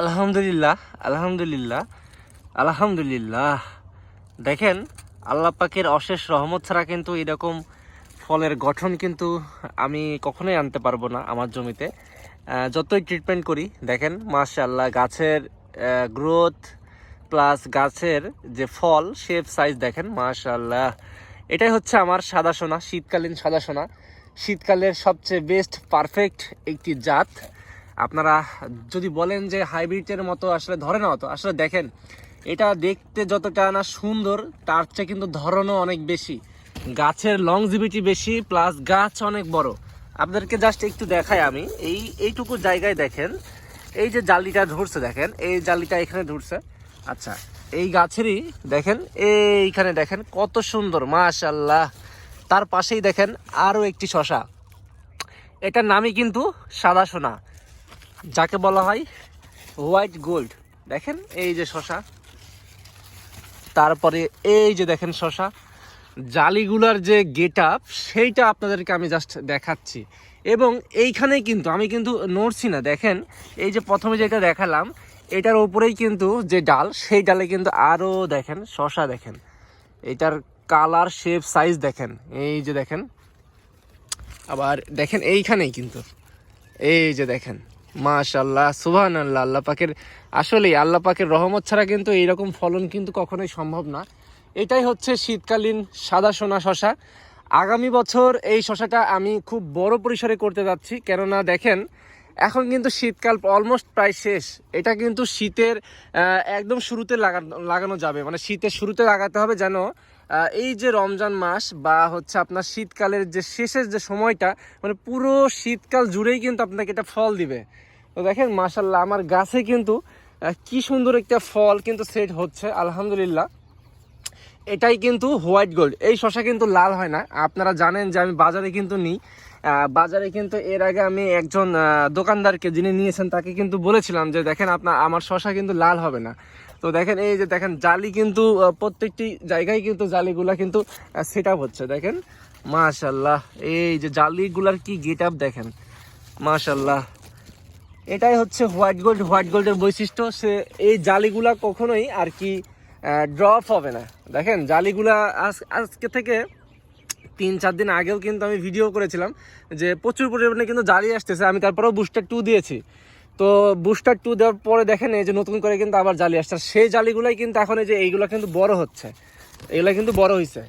আলহামদুলিল্লাহ আলহামদুলিল্লাহ আলহামদুলিল্লাহ। দেখেন পাকের অশেষ রহমত ছাড়া কিন্তু এরকম ফলের গঠন কিন্তু আমি কখনোই আনতে পারব না আমার জমিতে। যতই ট্রিটমেন্ট করি, দেখেন, মাশাআল্লাহ, গাছের গ্রোথ প্লাস গাছের যে ফল শেপ সাইজ দেখেন, মাশাআল্লাহ। এটাই হচ্ছে আমার সাদা সোনা, শীতকালীন সাদা সোনা। শীতকালের সবচেয়ে বেস্ট পারফেক্ট একটি জাত। আপনারা যদি বলেন যে হাইব্রিডের মতো আসলে ধরে না অত, আসলে দেখেন, এটা দেখতে যতটা না সুন্দর, তার চেয়ে কিন্তু ধরনও অনেক বেশি। গাছের লংজিভিটি বেশি প্লাস গাছ অনেক বড়। আপনাদেরকে জাস্ট একটু দেখাই আমি। এই, এইটুকু জায়গায় দেখেন, এই যে জালিটা ধরছে দেখেন, এই জালিটা এখানে ধরছে। আচ্ছা এই গাছেরই দেখেন, এইখানে দেখেন কত সুন্দর মাশাল্লাহ তার পাশেই দেখেন আরও একটি শশা। এটার নামই কিন্তু সাদা সোনা। যাকে বলা হয় হোয়াইট গোল্ড। দেখেন এই যে শশা। তারপরে এই যে দেখেন শশা। জালিগুলার যে গেট আপ সেইটা আপনাদেরকে আমি জাস্ট দেখাচ্ছি। এবং এইখানেই কিন্তু আমি কিন্তু নড়ছি না। দেখেন, এই যে প্রথমে যেটা দেখালাম, এটার ওপরেই কিন্তু যে ডাল, সেই ডালে কিন্তু আরও দেখেন শশা দেখেন। এটার কালার শেপ সাইজ দেখেন। এই যে দেখেন। আবার দেখেন এইখানেই কিন্তু। এই যে দেখেন। মাশাল্লাহ সুবহান আল্লাহ আল্লাহ পাকের, আসলেই আল্লাহ পাকের রহমত ছাড়া কিন্তু এইরকম ফলন কিন্তু কখনোই সম্ভব না। এটাই হচ্ছে শীতকালীন সাদা সোনা শশা। আগামী বছর এই শশাটা আমি খুব বড় পরিসরে করতে যাচ্ছি, কেননা দেখেন, এখন কিন্তু শীতকাল অলমোস্ট প্রায় শেষ। এটা কিন্তু শীতের একদম শুরুতে লাগানো লাগানো যাবে। মানে শীতের শুরুতে লাগাতে হবে যেন এই যে রমজান মাস বা হচ্ছে আপনার শীতকালের যে শেষের যে সময়টা মানে পুরো শীতকাল জুড়েই কিন্তু আপনাকে এটা ফল দিবে। তো দেখেন মাসাল্লাহ আমার গাছে কিন্তু কি সুন্দর একটা ফল কিন্তু সেট হচ্ছে, আলহামদুলিল্লাহ। এটাই কিন্তু হোয়াইট গোল্ড, এই শশা কিন্তু লাল হয় না। আপনারা জানেন যে আমি বাজারে কিন্তু নিই। বাজারে কিন্তু এর আগে আমি একজন দোকানদারকে যিনি নিয়েছেন, তাকে কিন্তু বলেছিলাম যে, দেখেন, আপনার, আমার শশা কিন্তু লাল হবে না। তো দেখেন, এই যে দেখেন, জালি কিন্তু প্রত্যেকটি জায়গায় কিন্তু জালিগুলা কিন্তু সেট আপ হচ্ছে। দেখেন মাশাল্লাহ এই যে জালিগুলার কি গেট আপ দেখেন মাশাল্লাহ এটাই হচ্ছে হোয়াইট গোল্ড হোয়াইট গোল্ডের বৈশিষ্ট্য। সে, এই জালিগুলা কখনোই আর কি ড্রপ হবে না। দেখেন, জালিগুলা আজ, আজকে থেকে তিন চার দিন আগেও কিন্তু আমি ভিডিও করেছিলাম যে প্রচুর পরিমাণে কিন্তু জালি আসতেছে। আমি তারপরেও বুস্টার টু দিয়েছি। তো বুস্টার টু দেওয়ার পরে দেখেন এই যে নতুন করে কিন্তু আবার জালি আসছে। সেই জালিগুলাই কিন্তু এখন এই যে এইগুলো কিন্তু বড় হচ্ছে। এগুলো কিন্তু বড় হয়েছে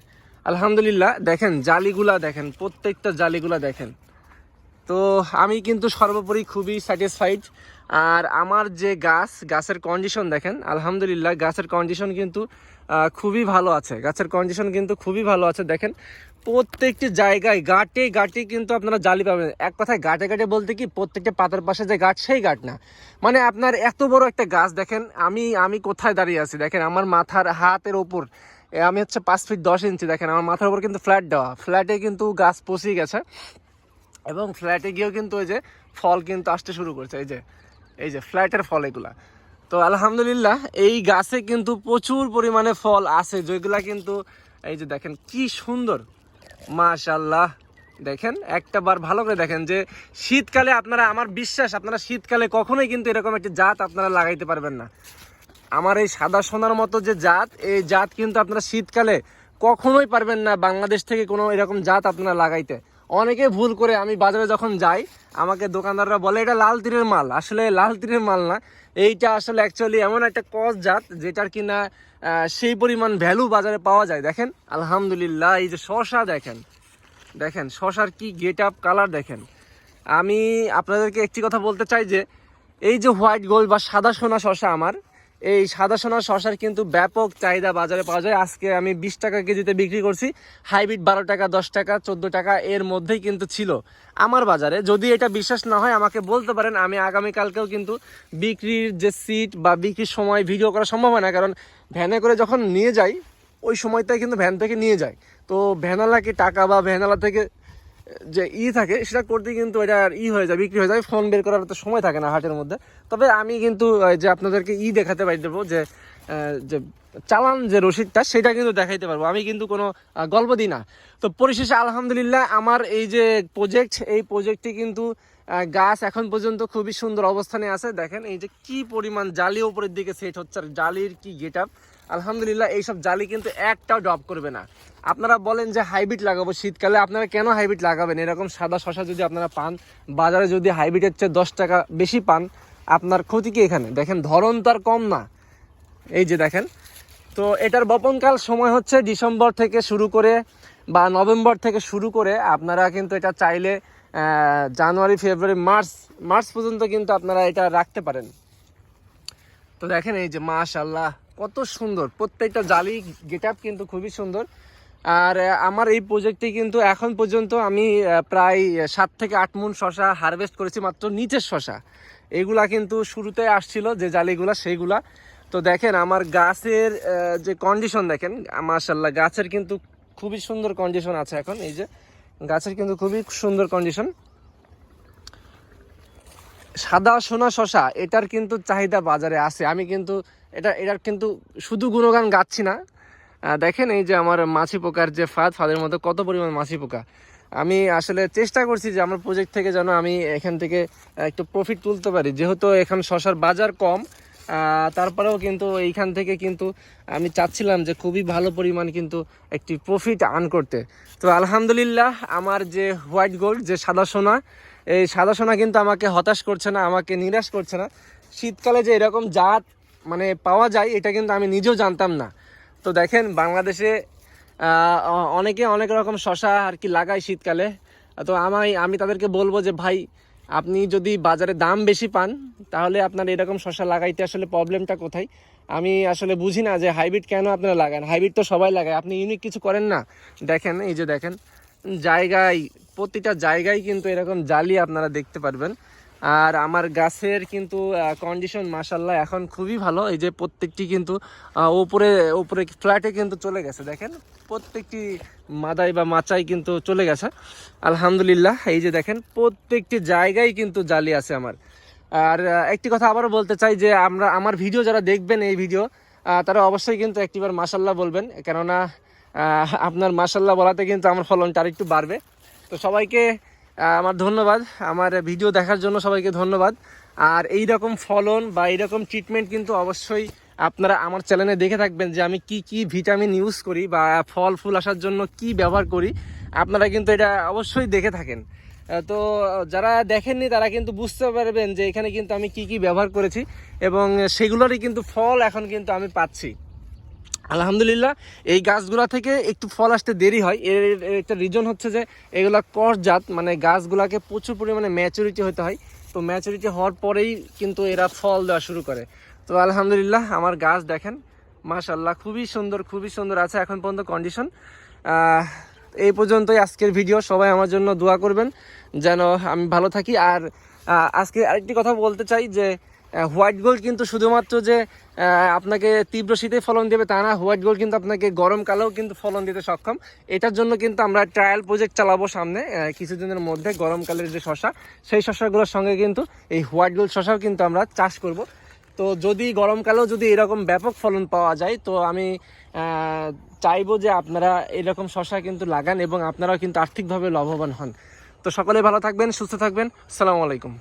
আলহামদুলিল্লাহ, দেখেন জালিগুলা দেখেন, প্রত্যেকটা জালিগুলা দেখেন। তো আমি কিন্তু সর্বোপরি খুবই স্যাটিসফাইড আর আমার যে গাছ, গাছের কন্ডিশন দেখেন, আলহামদুলিল্লাহ গাছের কন্ডিশন কিন্তু খুবই ভালো আছে। গাছের কন্ডিশন কিন্তু খুবই ভালো আছে, দেখেন। প্রত্যেকটি জায়গায় গাটে গাটে কিন্তু আপনারা জালি পাবেন। এক কথায় গাটে গাটে বলতে কি, প্রত্যেকটা পাতার পাশে যে গাছ সেই গাছ না। মানে আপনার এত বড় একটা গাছ, দেখেন, আমি আমি কোথায় দাঁড়িয়ে আছি? দেখেন, আমার মাথার হাতের ওপর আমি হচ্ছে পাঁচ ফিট দশ ইঞ্চি দেখেন, আমার মাথার উপর কিন্তু ফ্ল্যাট দেওয়া। ফ্ল্যাটে কিন্তু গাছ পচিয়ে গেছে। এবং ফ্ল্যাটে গিয়েও কিন্তু ওই যে ফল কিন্তু আসতে শুরু করছে, এই যে। এই যে ফ্ল্যাটের ফল এগুলা। তো আলহামদুলিল্লাহ, এই গাছে কিন্তু প্রচুর পরিমাণে ফল আছে, যেগুলা কিন্তু, এই যে দেখেন কি সুন্দর। মাশাল্লাহ দেখেন একটা বার ভালো করে দেখেন যে শীতকালে আপনারা, আমার বিশ্বাস, আপনারা শীতকালে কখনোই কিন্তু এরকম একটি জাত আপনারা লাগাইতে পারবেন না। আমার এই সাদা সোনার মতো যে জাত, এই জাত কিন্তু আপনারা শীতকালে কখনোই পারবেন না বাংলাদেশ থেকে কোনো এরকম জাত আপনারা লাগাইতে। অনেকে ভুল করে আমি বাজারে যখন যাই, আমাকে দোকানদাররা বলে, এটা লাল তীরের মাল। আসলে লাল তীরের মাল না, এইটা আসলে অ্যাকচুয়ালি এমন একটা কস জাত যেটার কিনা সেই পরিমাণ ভ্যালু বাজারে পাওয়া যায়। দেখেন, আলহামদুলিল্লাহ, এই যে শশা দেখেন দেখেন শশার কি গেট আপ কালার দেখেন। আমি আপনাদেরকে একটি কথা বলতে চাই যে, এই যে হোয়াইট গোল্ড বা সাদা সোনা শশা আমার এই সাদা সোনা শশার কিন্তু ব্যাপক চাহিদা বাজারে পাওয়া যায়। আজকে আমি বিশ টাকা কেজিতে বিক্রি করছি। হাইব্রিড বারো টাকা, দশ টাকা, চোদ্দ টাকা এর মধ্যেই কিন্তু ছিল আমার বাজারে। যদি এটা বিশ্বাস না হয়, আমাকে বলতে পারেন। আমি আগামীকালকেও কিন্তু বিক্রির যে সিট বা বিক্রির সময় ভিডিও করা সম্ভব হয় না। কারণ ভ্যানে করে যখন নিয়ে যাই, ওই সময়টাই কিন্তু ভ্যান থেকে নিয়ে যায় তো ভ্যানালাকে টাকা বা ভ্যানালা থেকে যে ই থাকে, সেটা করতে কিন্তু এটা ই হয়ে যায়, বিক্রি হয়ে যায়, ফোন বের করার তো সময় থাকে না হাটের মধ্যে। তবে আমি কিন্তু যে আপনাদেরকে ই দেখাতে পারি দেবো, যে যে চালান যে রসিদটা, সেটা কিন্তু দেখাইতে পারব। আমি কিন্তু কোনো গল্প দিই না। তো পরিশেষে আলহামদুলিল্লাহ আমার এই যে প্রজেক্ট এই প্রজেক্টটি কিন্তু গাছ এখন পর্যন্ত খুবই সুন্দর অবস্থানে আছে। দেখেন এই যে কি পরিমাণ জালি উপরের দিকে সেট হচ্ছে, আর জালির কি গেট আপ আলহামদুলিল্লাহ এইসব জালি কিন্তু একটাও ড্রপ করবে না। আপনারা বলেন যে হাইব্রিড লাগাবো, শীতকালে আপনারা কেন হাইব্রিড লাগাবেন? এরকম সাদা শশা যদি আপনারা পান, বাজারে যদি হাইব্রিডের চেয়ে দশ টাকা বেশি পান, আপনার ক্ষতি কি এখানে? দেখেন, ধরন তো আর কম না। এই যে দেখেন, তো এটার বপনকাল সময় হচ্ছে ডিসেম্বর থেকে শুরু করে বা নভেম্বর থেকে শুরু করে, আপনারা কিন্তু এটা চাইলে জানুয়ারি, ফেব্রুয়ারি, মার্চ মার্চ পর্যন্ত কিন্তু আপনারা এটা রাখতে পারেন। তো দেখেন এই যে মাশাল্লাহ কত সুন্দর। প্রত্যেকটা জালি গেট কিন্তু খুবই সুন্দর। আর আমার এই প্রজেক্টে কিন্তু এখন পর্যন্ত আমি প্রায় সাত থেকে আট মুন শশা হারভেস্ট করেছি মাত্র নিচের শশা। এগুলা কিন্তু শুরুতে আসছিল, যে জালিগুলা, সেইগুলা। তো দেখেন, আমার গাছের যে কন্ডিশন দেখেন মাশাল্লাহ গাছের কিন্তু খুবই সুন্দর কন্ডিশন আছে এখন, এই যে। গাছের কিন্তু খুবই সুন্দর কন্ডিশন সাদা সোনা শশা, এটার কিন্তু চাহিদা বাজারে আছে। আমি কিন্তু, এটা, এটার কিন্তু শুধু গুণগান গাচ্ছি না দেখেন এই যে আমার মাছি পোকার যে ফাঁদ, ফাঁদের মধ্যে কত পরিমাণ মাছি পোকা। আমি আসলে চেষ্টা করছি যে আমার প্রজেক্ট থেকে যেন আমি এখান থেকে একটু প্রফিট তুলতে পারি। যেহেতু এখন শশার বাজার কম তারপরেও কিন্তু এইখান থেকে কিন্তু আমি চাচ্ছিলাম যে খুবই ভালো পরিমাণ কিন্তু একটি প্রফিট আর্ন করতে। তো আলহামদুলিল্লাহ, আমার যে হোয়াইট গোল্ড যে সাদা সোনা, এই সাদা সোনা কিন্তু আমাকে হতাশ করছে না, আমাকে নিরাশ করছে না। শীতকালে যে এরকম জাত মানে পাওয়া যায়, এটা কিন্তু আমি নিজেও জানতাম না। তো দেখেন, বাংলাদেশে অনেকে অনেক রকম শশা আর কি লাগায় শীতকালে। তো আমায়, আমি তাদেরকে বলব যে, ভাই, আপনি যদি বাজারে দাম বেশি পান, তাহলে আপনার এরকম শশা লাগাইতে আসলে প্রবলেমটা কোথায়? আমি আসলে বুঝি না যে, হাইব্রিড কেন আপনারা লাগান? হাইব্রিড তো সবাই লাগায়, আপনি ইউনিক কিছু করেন না। দেখেন, এই যে দেখেন, জায়গায়, প্রতিটা জায়গায় কিন্তু এরকম জালি আপনারা দেখতে পারবেন। আর আমার গাছের কিন্তু কন্ডিশন মাসাল্লাহ এখন খুবই ভালো। এই যে প্রত্যেকটি কিন্তু ওপরে উপরে ফ্ল্যাটে কিন্তু চলে গেছে, দেখেন? প্রত্যেকটি মাদাই বা মাচাই কিন্তু চলে গেছে। আলহামদুলিল্লাহ, এই যে দেখেন, প্রত্যেকটি জায়গায় কিন্তু জালি আছে আমার। আর একটি কথা আবারও বলতে চাই যে, আমরা, আমার ভিডিও যারা দেখবেন এই ভিডিও তারা অবশ্যই কিন্তু একটিবার মাসাল্লাহ বলবেন। কেননা আপনার মাসাল্লাহ বলাতে কিন্তু আমার ফলনটা আরেকটু বাড়বে। তো সবাইকে আমার ধন্যবাদ। আমার ভিডিও দেখার জন্য সবাইকে ধন্যবাদ। আর এই রকম ফলন বা এইরকম ট্রিটমেন্ট কিন্তু অবশ্যই আপনারা আমার চ্যানেলে দেখে থাকবেন যে আমি কি কি ভিটামিন ইউজ করি বা ফল, ফুল আসার জন্য কি ব্যবহার করি। আপনারা কিন্তু এটা অবশ্যই দেখে থাকেন। তো যারা দেখেননি, তারা কিন্তু বুঝতে পারবেন যে এখানে কিন্তু আমি কি কি ব্যবহার করেছি এবং সেগুলোরই কিন্তু ফল এখন কিন্তু আমি পাচ্ছি। আলহামদুলিল্লাহ, এই গাছগুলা থেকে একটু ফল আসতে দেরি হয়। এর একটা রিজন হচ্ছে যে, এগুলা কস জাত মানে গাছগুলাকে প্রচুর পরিমাণে ম্যাচুরিটি হতে হয়। তো ম্যাচুরিটি হওয়ার পরেই কিন্তু এরা ফল দেওয়া শুরু করে। তো আলহামদুলিল্লাহ, আমার গাছ দেখেন মাশাল্লাহ খুবই সুন্দর খুবই সুন্দর আছে এখন পর্যন্ত কন্ডিশন এই পর্যন্তই আজকের ভিডিও সবাই আমার জন্য দোয়া করবেন, যেন আমি ভালো থাকি। আর আজকে আরেকটি কথা বলতে চাই যে হোয়াইট গোল্ড কিন্তু শুধুমাত্র যে আপনাকে তীব্র শীতে ফলন দেবে তা না হোয়াইট গোল্ড কিন্তু আপনাকে গরমকালেও কিন্তু ফলন দিতে সক্ষম। এটার জন্য কিন্তু আমরা ট্রায়াল প্রজেক্ট চালাবো সামনে কিছুদিনের মধ্যে গরমকালের যে শশা, সেই শশাগুলোর সঙ্গে কিন্তু এই হোয়াইট গোল্ড শশাও কিন্তু আমরা চাষ করব। তো যদি গরমকালেও যদি এরকম ব্যাপক ফলন পাওয়া যায়, তো আমি চাইব যে আপনারা এরকম শশা কিন্তু লাগান এবং আপনারাও কিন্তু আর্থিকভাবে লাভবান হন। তো সকলে ভালো থাকবেন, সুস্থ থাকবেন। আসসালামু আলাইকুম।